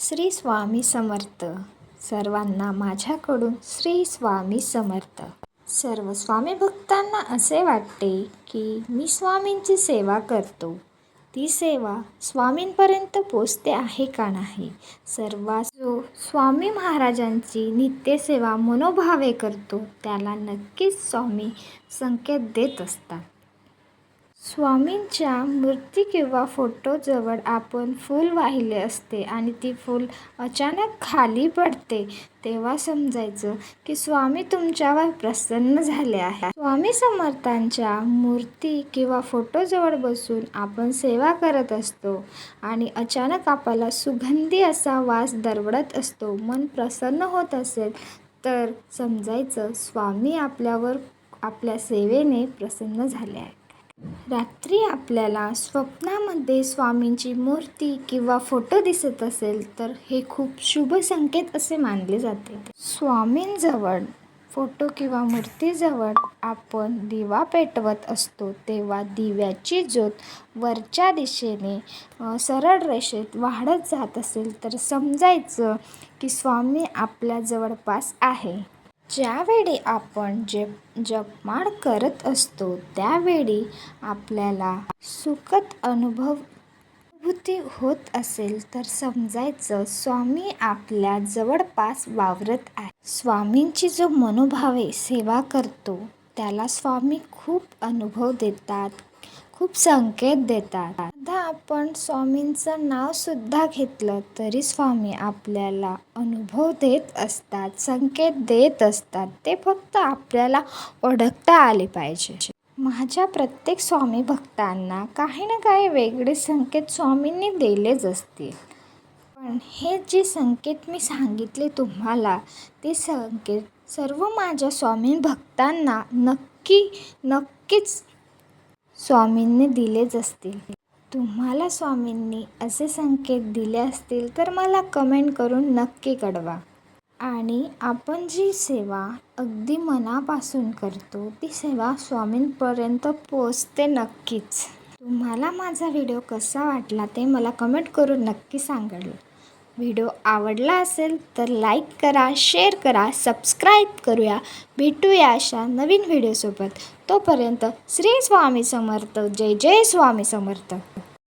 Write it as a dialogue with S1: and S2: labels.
S1: श्री स्वामी समर्थ. सर्वांना माझ्याकडून श्री स्वामी समर्थ. सर्व स्वामी भक्तांना असे वाटते की मी स्वामींची सेवा करतो. ती सेवा स्वामींपर्यंत पोचते आहे का नाही? सर्वात जो स्वामी महाराजांची नित्यसेवा मनोभावे करतो त्याला नक्कीच स्वामी संकेत देत असतात. स्वामींच्या मूर्ती किंवा फोटोजवळ आपण फूल वाहिले असते आणि ती फूल अचानक खाली पडते तेव्हा समजायचं की स्वामी तुमच्यावर प्रसन्न झाले आहे स्वामी समर्थांच्या मूर्ती किंवा फोटोजवळ बसून आपण सेवा करत असतो आणि अचानक आपल्याला सुगंधी असा वास दरवडत असतो मन प्रसन्न होत असेल तर समजायचं स्वामी आपल्यावर आपल्या सेवेने प्रसन्न झाले आहे रात्री आपल्याला स्वप्नामध्ये स्वामींची मूर्ती किंवा फोटो दिसत असेल तर हे खूप शुभ संकेत असे मानले जाते. स्वामींजवळ फोटो किंवा मूर्तीजवळ आपण दिवा पेटवत असतो तेव्हा दिव्याची ज्योत वरच्या दिशेने सरळ रेषेत वाढत जात असेल तर समजायचं की स्वामी आपल्या जवळपास आहे. ज्यावेळी आपण जप जपमाळ करत असतो त्यावेळी आपल्याला सुखद अनुभव अनुभूती होत असेल तर समजायचं स्वामी आपल्या जवळपास वावरत आहे. स्वामींची जो मनोभावे सेवा करतो त्याला स्वामी खूप अनुभव देतात खूप संकेत देतात. आता आपण स्वामींचं नावसुद्धा घेतलं तरी स्वामी आपल्याला अनुभव देत असतात संकेत देत असतात. ते फक्त आपल्याला ओळखता आले पाहिजे. माझ्या प्रत्येक स्वामी भक्तांना काही ना काही वेगळे संकेत स्वामींनी दिलेच असतील. पण हे जे संकेत मी सांगितले तुम्हाला ते संकेत सर्व माझ्या स्वामी भक्तांना नक्की नक्कीच स्वामींनी दिलेच असतील. तुम्हाला स्वामींनी असे संकेत दिले असतील तर मला कमेंट करून नक्की कळवा. आणि आपण जी सेवा अगदी मनापासून करतो ती सेवा स्वामींपर्यंत पोचते नक्कीच. तुम्हाला माझा व्हिडिओ कसा वाटला ते मला कमेंट करून नक्की सांगाल. व्हिडिओ आवडला असेल तर लाईक करा शेअर करा सबस्क्राईब करूया. भेटूया अशा नवीन व्हिडिओसोबत. तोपर्यंत श्री स्वामी समर्थ. जय जय स्वामी समर्थ.